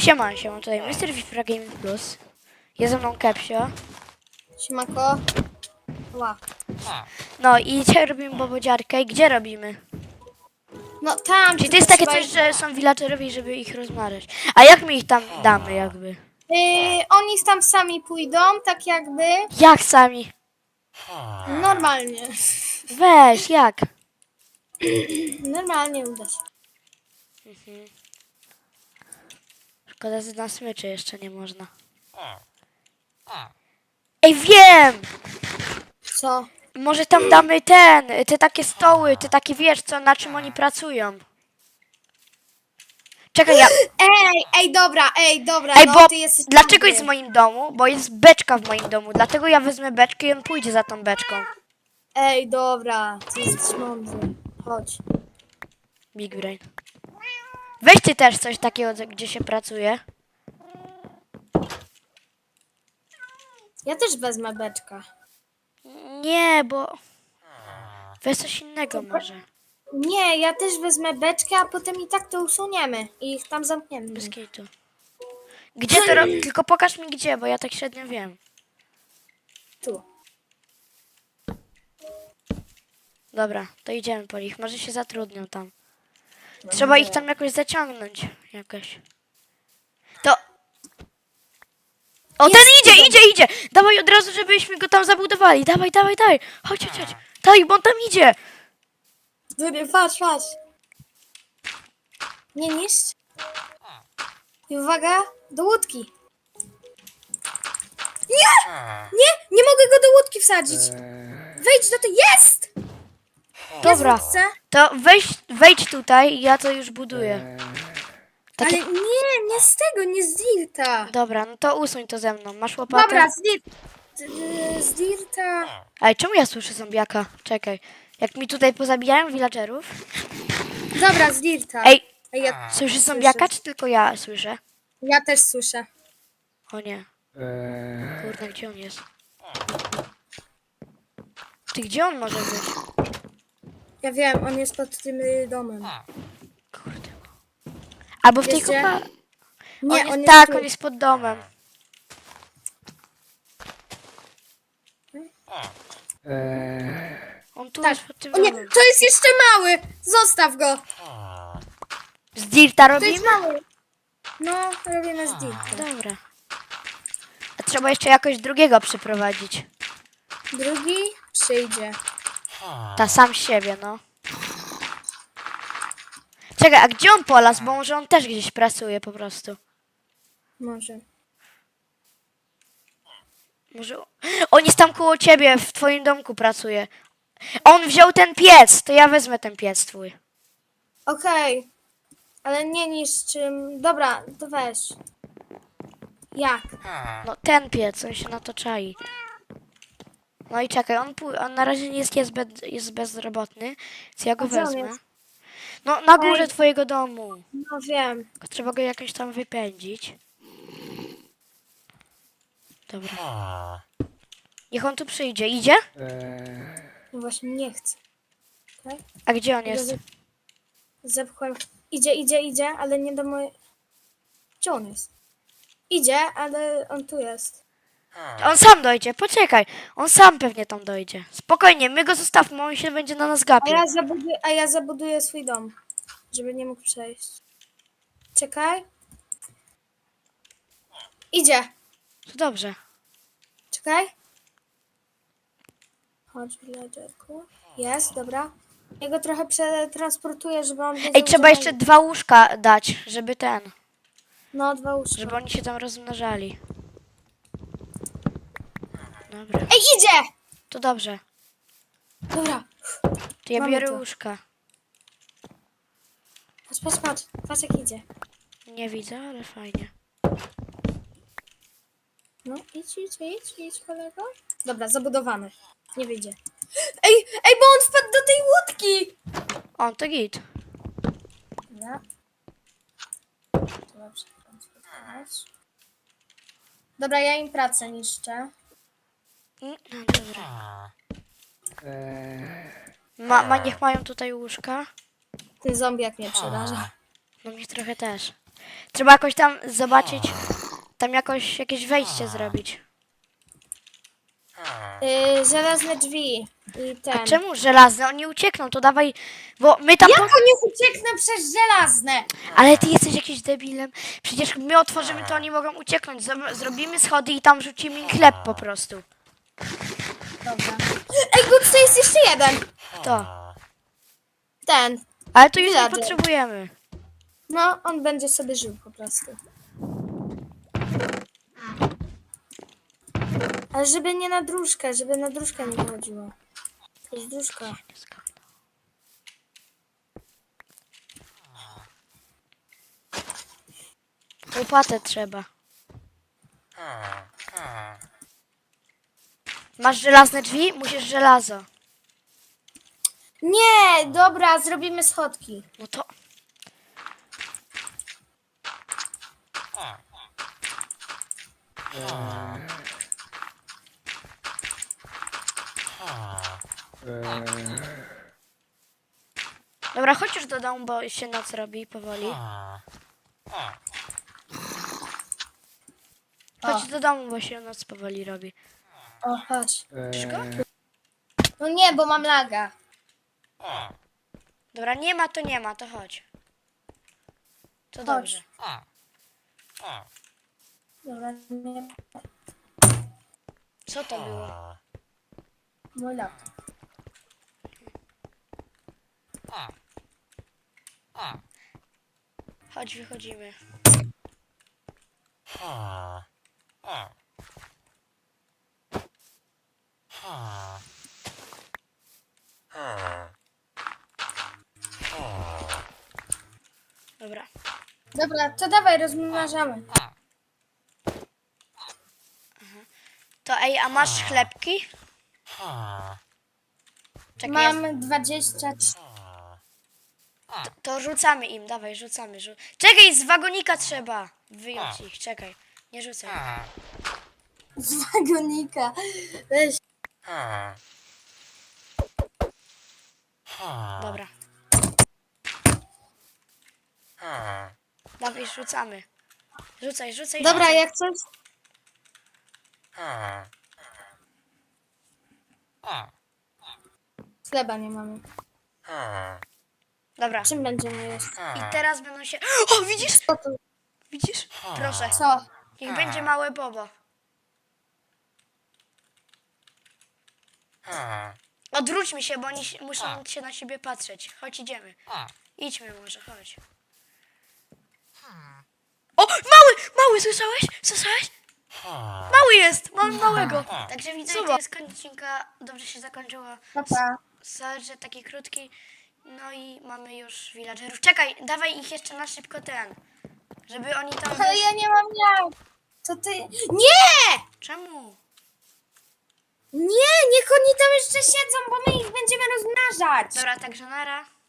Siema, siema, tutaj Mr. Fifra Gaming Plus. Jest ze mną Kepsio. Siemanko. Ła. No i dzisiaj robimy bobodziarkę. I gdzie robimy? No tam. Czyli to jest takie coś, że są villagerowie, żeby ich rozmawiać. A jak my ich tam damy jakby? Yy, oni tam sami pójdą, tak jakby. Jak sami? Normalnie. Weź, jak? Normalnie uda się. Szkoda, że na smyczy jeszcze nie można. Ej, wiem! Co? Może tam damy ten, te takie stoły, te takie, wiesz co, na czym oni pracują. Czekaj, ja... Ej, ej, dobra, ej, dobra. Ej, no, bo ty jesteś dlaczego jest w moim domu? Bo jest beczka w moim domu, dlatego ja wezmę beczkę i on pójdzie za tą beczką. Ej, dobra. Ty jesteś mądry. Chodź. Big brain. Weź ty też coś takiego, gdzie się pracuje. Ja też wezmę beczkę. Nie, bo... Weź coś innego może. Nie, ja też wezmę beczkę, a potem i tak to usuniemy. I ich tam zamkniemy. Bez kitu. Gdzie to ro... Tylko pokaż mi gdzie, bo ja tak średnio wiem. Tu. Dobra, to idziemy po nich. Może się zatrudnią tam. Trzeba ich tam jakoś zaciągnąć. Jakoś. To... O, ten idzie, idzie, idzie! Dawaj od razu, żebyśmy go tam zabudowali. Dawaj, dawaj, dawaj. Chodź, chodź, chodź. Dawaj, bo on tam idzie. Dobra, patrz, patrz. Nie niszcz. I uwaga, do łódki. Nie! Nie! Nie mogę go do łódki wsadzić. Wejdź do tej. Jest! Dobra, Jest to wejdź, wejdź tutaj, ja to już buduję. Takie... Ale nie, nie z tego, nie z Dirta. Dobra, no to usuń to ze mną. Masz łopatę? Dobra, z Dirta. Z Dirta. Ej, czemu ja słyszę zombiaka? Czekaj. Jak mi tutaj pozabijają villagerów? Dobra, z Dirta. Ej, Ej, ja, słyszysz zombiaka, czy tylko ja słyszę? ja też słyszę. O nie. Kurde, gdzie on jest? Ty, gdzie on może być? Ja wiem, on jest pod tym y, domem. Kurde. Albo w tej Wiecie? kopa... Nie, on jest, on jest tak, tu. on jest pod domem. On tu Tak. jest pod tym O nie, domem. to jest jeszcze mały. Zostaw go. Z Dirta To robimy? jest mały. No, robimy z Dirta. Dobra. A trzeba jeszcze jakoś drugiego przyprowadzić. Drugi przyjdzie. Ta sam siebie, no. Czekaj, a gdzie on polas? Bo może on też gdzieś pracuje po prostu. Może. Może... On jest tam koło ciebie, w twoim domku pracuje. On wziął ten piec, to ja wezmę ten piec twój. Okej. Ale nie niszczym. Dobra, to weź. Jak? No ten piec, on się na to czai. No i czekaj, on, on na razie nie jest, jest, bez, jest bezrobotny, więc ja go A gdzie on wezmę. jest? No na górze Ej. twojego domu. No wiem. Tylko Trzeba go jakoś tam wypędzić. Dobra. Niech on tu przyjdzie. Idzie? No właśnie nie chcę. Okay? A gdzie on jest? Zepchłem. Idzie, idzie, idzie, ale nie do mojej. Gdzie on jest? Idzie, ale on tu jest. On sam dojdzie, poczekaj. On sam pewnie tam dojdzie. Spokojnie, my go zostawmy, on się będzie na nas A gapił. ja zabuduję, a ja zabuduję swój dom, żeby nie mógł przejść. Czekaj. Idzie. To dobrze. Czekaj. Chodź, villagerku. Jest, dobra. Ja go trochę przetransportuję, żeby on wiedział, Ej, trzeba jeszcze dwa łóżka dać, żeby ten, No, dwa łóżka. żeby oni się tam rozmnażali. Dobra, Ej, idzie! to dobrze. Dobra. To ja Mamy biorę to. łóżka. Patrz, patrz, patrz. Patrz jak idzie. Nie widzę, ale fajnie. No, idź, idź, idź, idź, kolego. Dobra, zabudowany. Nie wyjdzie. Ej, ej, bo on wpadł do tej łódki! On to git. Dobra. Dobra, ja im pracę niszczę. No dobra. Ma, ma, niech mają tutaj łóżka. Ten zombiak mnie przeraża. No mnie trochę też. Trzeba jakoś tam zobaczyć, tam jakoś jakieś wejście zrobić. Yy, żelazne drzwi. I ten. A czemu żelazne? Oni uciekną, to dawaj, bo my tam... Jak Po... oni uciekną przez żelazne? Ale ty jesteś jakiś debilem. Przecież my otworzymy, to oni mogą ucieknąć. Zro- Zrobimy schody i tam rzucimy im chleb po prostu. Dobra. Ej, bo tutaj jest jeszcze jeden. To. Ten. Ale to już nie potrzebujemy. No, on będzie sobie żył po prostu. Ale żeby nie na dróżkę, żeby na dróżkę nie chodziło. To jest dróżka. Łopatę trzeba. Masz żelazne drzwi? Musisz żelazo. Nie, dobra, zrobimy schodki. No to... Dobra, chodź już do domu, bo się noc robi powoli. Chodź do domu, bo się noc powoli robi. O, chodź. Wszystko? No nie, bo mam laga. Dobra, nie ma to nie ma, to chodź. To dobrze. Dobra, nie. Co to było? Mój lag. Chodź, wychodzimy. Dobra. Dobra, to dawaj, rozmnażamy. To ej, a masz chlebki? Czekaj, ja- Mam 23. to, to rzucamy im, dawaj, rzucamy. Rzu... Czekaj, z wagonika trzeba wyjąć ich, czekaj. Nie rzucaj. Z wagonika. Weź. Dobra. Dawaj, rzucamy. Rzucaj, rzucaj, Dobra, rzucaj. jak coś. Chleba nie mamy. Dobra. Czym będziemy jeść? I teraz będą się... O, widzisz? Co to? Widzisz? Proszę. Co? Niech będzie małe bobo. Odwróćmy się, bo oni się, muszą się na siebie patrzeć. Chodź, idziemy. Idźmy może, chodź. O, mały! Mały, słyszałeś? Słyszałeś? Mały jest! Mamy małego. Także widzę, to jest koniec odcinka. Dobrze się zakończyło. Papa. Sorry, że taki krótki. No i mamy już villagerów. Czekaj, dawaj ich jeszcze na szybko ten. Żeby oni tam... Ale ja nie mam jak. Co ty? Nie! Czemu? Nie, niech oni tam jeszcze siedzą, bo my ich będziemy rozmnażać. Dobra, także nara.